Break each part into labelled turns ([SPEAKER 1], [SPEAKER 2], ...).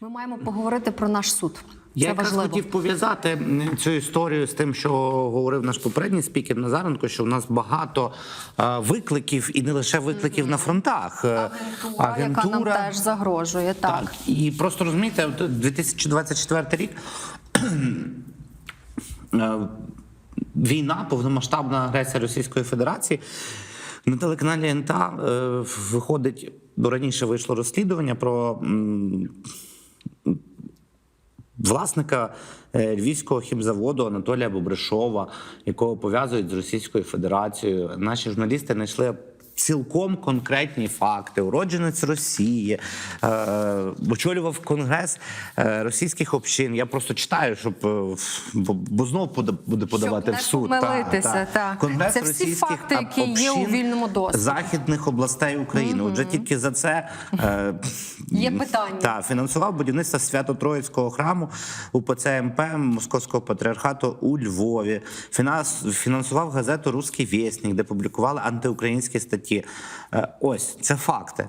[SPEAKER 1] Ми маємо поговорити про наш суд. Це
[SPEAKER 2] Я якраз
[SPEAKER 1] важливо.
[SPEAKER 2] хотів пов'язати цю історію з тим, що говорив наш попередній спікер Назаренко, що в нас багато викликів і не лише викликів на фронтах. Е,
[SPEAKER 1] Агентура, яка нам теж загрожує. Так.
[SPEAKER 2] Так, і просто розумієте, 2024 рік е, війна, повномасштабна агресія Російської Федерації. На телеканалі НТА е, виходить, до раніше вийшло розслідування про власника е, львівського хімзаводу Анатолія Бобришова, якого пов'язують з Російською Федерацією. Наші журналісти знайшли. Цілком конкретні факти. Уродженець Росії е, очолював конгрес е, російських общин. Я просто читаю, щоб е, бо, знов буде подавати
[SPEAKER 1] не
[SPEAKER 2] в суд.
[SPEAKER 1] помилитися, так.
[SPEAKER 2] Конгрес
[SPEAKER 1] Це всі
[SPEAKER 2] російських
[SPEAKER 1] факти, які є у вільному доступі.
[SPEAKER 2] західних областей України. Отже, тільки за це е,
[SPEAKER 1] Є питання.
[SPEAKER 2] та фінансував будівництво Свято-Троїцького храму УПЦ МП Московського патріархату у Львові. Фінансував газету Руський вєснік, де публікували антиукраїнські статті. Е, Ось це факти.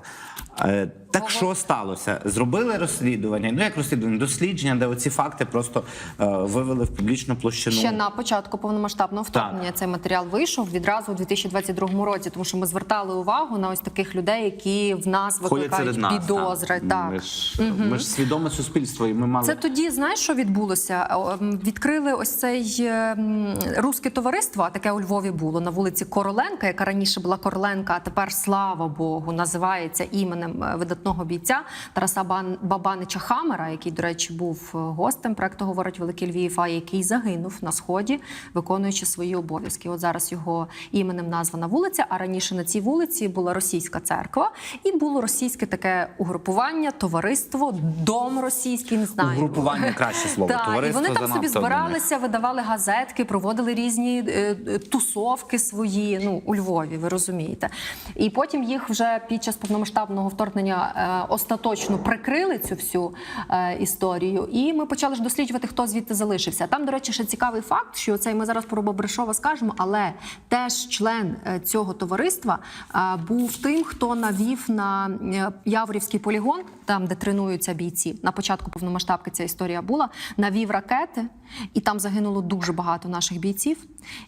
[SPEAKER 2] Е, Так що сталося? Зробили розслідування. Ну як розслідування? Дослідження, де оці факти просто е, вивели в публічну площину.
[SPEAKER 1] Ще на початку повномасштабного вторгнення цей матеріал вийшов відразу у 2022 році, тому що ми звертали увагу на ось таких людей, які в нас викликають
[SPEAKER 2] нас.
[SPEAKER 1] підозри. Так.
[SPEAKER 2] Ми, ж, ми ж свідоме суспільство, і ми мали
[SPEAKER 1] Це тоді знаєш, що відбулося? Відкрили ось цей ем, русське товариство, таке у Львові було на вулиці Короленка, яка раніше була Короленка, а тепер слава Богу, називається іменем е, видатного бійця Тараса Бан- Бабанича Хамера, який, до речі, був е, гостем проекту говорить Великий Львів, а який загинув на сході, виконуючи свої обов'язки. От зараз його іменем названа вулиця. А раніше на цій вулиці була російська церква, і було російське таке угрупування, товариство, дом російський, не знаю.
[SPEAKER 2] Угрупування краще слово.
[SPEAKER 1] І
[SPEAKER 2] Товариство
[SPEAKER 1] вони там собі збиралися, видавали газетки, проводили різні е, е, тусовки свої. Ну у Львові, ви розумієте. І потім їх вже під час повномасштабного вторгнення остаточно прикрили цю всю е, історію. І ми почали ж досліджувати, хто звідти залишився. Там, до речі, ще цікавий факт, що цей ми зараз про Бобришова скажемо, але теж член е, цього товариства е, був тим, хто навів на е, Яворівський полігон, там де тренуються бійці. На початку повномасштабки ця історія була. Навів ракети, і там загинуло дуже багато наших бійців.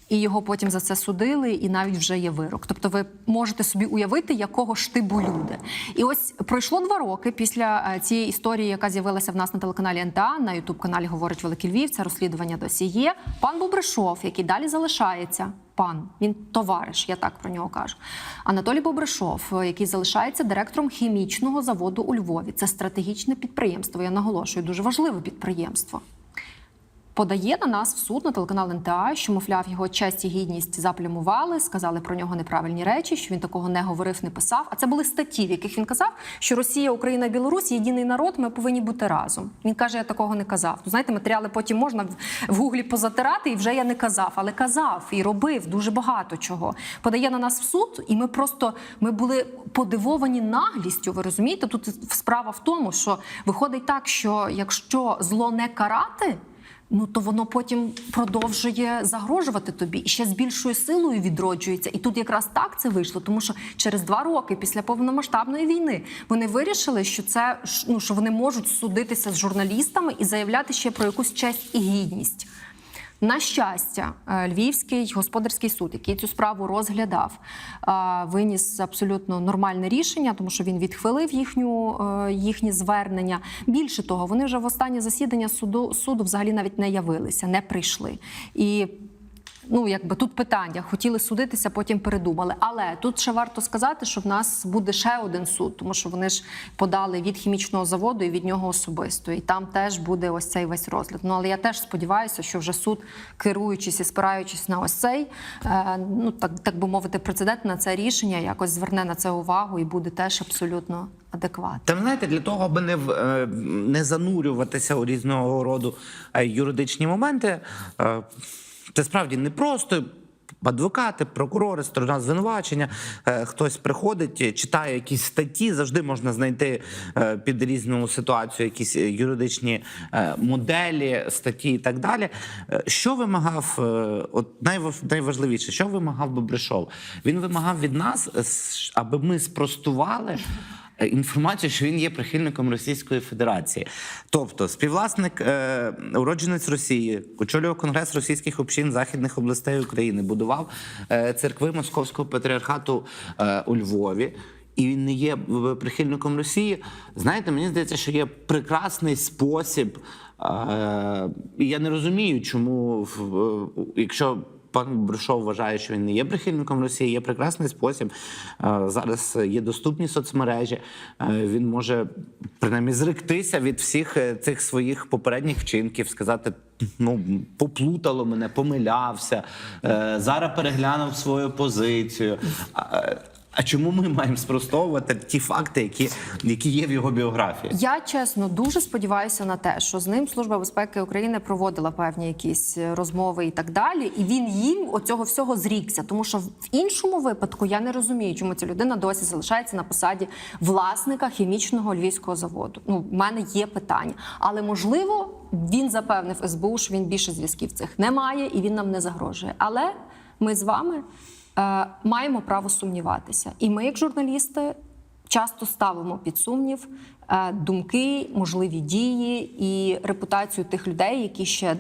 [SPEAKER 1] І його потім за це судили, і навіть вже є вирок. Тобто, ви можете собі уявити, якого ж типу люди. І ось пройшло два роки після е, цієї історії, яка з'явилася в нас на телеканалі НТА, на Ютуб каналі Говорить Великий Львів. Це розслідування досі є. Пан Бобришов, який далі залишається. Пан він товариш, я так про нього кажу. Анатолій Бобришов, е, який залишається директором хімічного заводу у Львові. Це стратегічне підприємство. Я наголошую, дуже важливе підприємство подає на нас в суд на телеканал НТА, що мовляв його честь і гідність заплямували, сказали про нього неправильні речі, що він такого не говорив, не писав. А це були статті, в яких він казав, що Росія, Україна, Білорусь єдиний народ. Ми повинні бути разом. Він каже, я такого не казав. Ну, знаєте, матеріали потім можна в гуглі позатирати, і вже я не казав, але казав і робив дуже багато чого. Подає на нас в суд, і ми просто ми були подивовані наглістю. Ви розумієте? Тут справа в тому, що виходить так, що якщо зло не карати. Ну то воно потім продовжує загрожувати тобі і ще з більшою силою відроджується. І тут якраз так це вийшло, тому що через два роки після повномасштабної війни вони вирішили, що це ну що вони можуть судитися з журналістами і заявляти ще про якусь честь і гідність. На щастя, е, Львівський господарський суд, який цю справу розглядав, е, виніс абсолютно нормальне рішення, тому що він відхвилив їхню е, їхні звернення. Більше того, вони вже в останнє засідання суду суду взагалі навіть не явилися, не прийшли. І Ну, якби тут питання, хотіли судитися, потім передумали. Але тут ще варто сказати, що в нас буде ще один суд, тому що вони ж подали від хімічного заводу і від нього особисто. І там теж буде ось цей весь розгляд. Ну але я теж сподіваюся, що вже суд, керуючись і спираючись на ось цей, е, ну так, так би мовити, прецедент на це рішення, якось зверне на це увагу і буде теж абсолютно адекватно.
[SPEAKER 2] Та знаєте, для того, аби не е, не занурюватися у різного роду е, юридичні моменти, е, це справді не просто. Адвокати, прокурори, сторона звинувачення, е, хтось приходить, е, читає якісь статті, завжди можна знайти е, під різну ситуацію якісь юридичні моделі, статті і так далі. Що вимагав, от найважливіше, що вимагав Бобришов? Він вимагав від нас, аби ми спростували інформацію, що він є прихильником Російської Федерації. Тобто, співвласник, е, уродженець Росії, очолював Конгрес російських общин західних областей України, будував е, церкви Московського патріархату е, у Львові. І він не є прихильником Росії. Знаєте, мені здається, що є прекрасний спосіб. Е, я не розумію, чому е, якщо пан Брюшов вважає, що він не є прихильником Росії, є прекрасний спосіб. Е, Зараз є доступні соцмережі. Е, Він може принаймні зректися від всіх е, цих своїх попередніх вчинків, сказати. Ну, поплутало мене, помилявся. Зараз переглянув свою позицію. А, чому ми маємо спростовувати ті факти, які, які є в його біографії?
[SPEAKER 1] Я чесно дуже сподіваюся на те, що з ним Служба безпеки України проводила певні якісь е, розмови і так далі, і він їм оцього всього зрікся. Тому що в іншому випадку я не розумію, чому ця людина досі залишається на посаді власника хімічного львівського заводу. Ну, в мене є питання, але можливо він запевнив СБУ, що він більше зв'язків цих не має і він нам не загрожує. Але ми з вами маємо право сумніватися, і ми, як журналісти, часто ставимо під сумнів е, думки, можливі дії і репутацію тих людей, які ще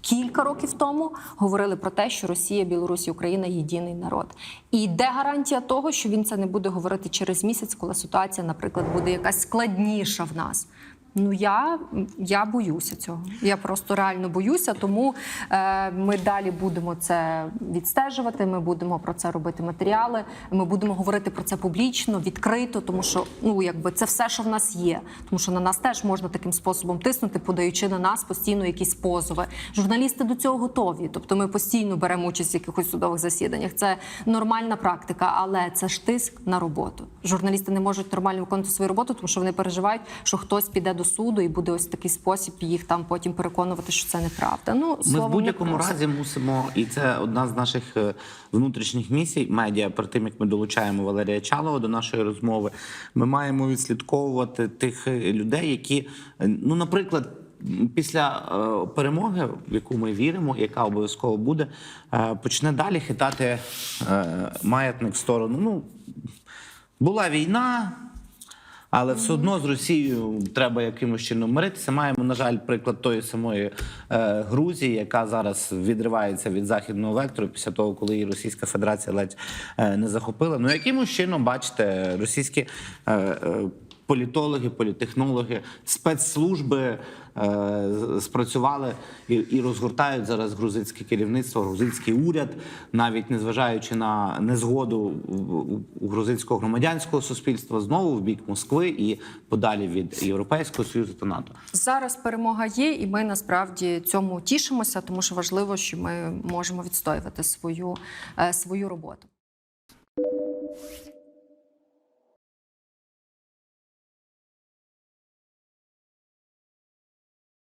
[SPEAKER 1] кілька років тому говорили про те, що Росія, Білорусь Україна єдиний народ. І де гарантія того, що він це не буде говорити через місяць, коли ситуація, наприклад, буде якась складніша в нас. Ну я, я боюся цього. Я просто реально боюся, тому е, ми далі будемо це відстежувати. Ми будемо про це робити матеріали. Ми будемо говорити про це публічно, відкрито, тому що ну якби це все, що в нас є. Тому що на нас теж можна таким способом тиснути, подаючи на нас постійно якісь позови. Журналісти до цього готові. Тобто ми постійно беремо участь в якихось судових засіданнях. Це нормальна практика, але це ж тиск на роботу. Журналісти не можуть нормально виконувати свою роботу, тому що вони переживають, що хтось піде до суду і буде ось такий спосіб їх там потім переконувати, що це неправда. Ну
[SPEAKER 2] Ми в будь-якому разі мусимо, і це одна з наших е, внутрішніх місій медіа. Перед тим як ми долучаємо Валерія Чалова до нашої розмови, ми маємо відслідковувати тих е, людей, які, е, ну, наприклад. Після е, перемоги, в яку ми віримо, яка обов'язково буде, е, почне далі хитати е, маятник в сторону. Ну була війна, але все одно з Росією треба якимось чином миритися. Маємо, на жаль, приклад тої самої е, Грузії, яка зараз відривається від західного вектору після того, коли її Російська Федерація ледь е, не захопила. Ну якимось чином, бачите, російські е, е, політологи, політехнологи, спецслужби е, спрацювали і, і розгортають зараз грузинське керівництво, грузинський уряд, навіть незважаючи на незгоду грузинського громадянського суспільства, знову в бік Москви і подалі від Європейського союзу та НАТО.
[SPEAKER 1] Зараз перемога є, і ми насправді цьому тішимося, тому що важливо, що ми можемо відстоювати свою, е, свою роботу.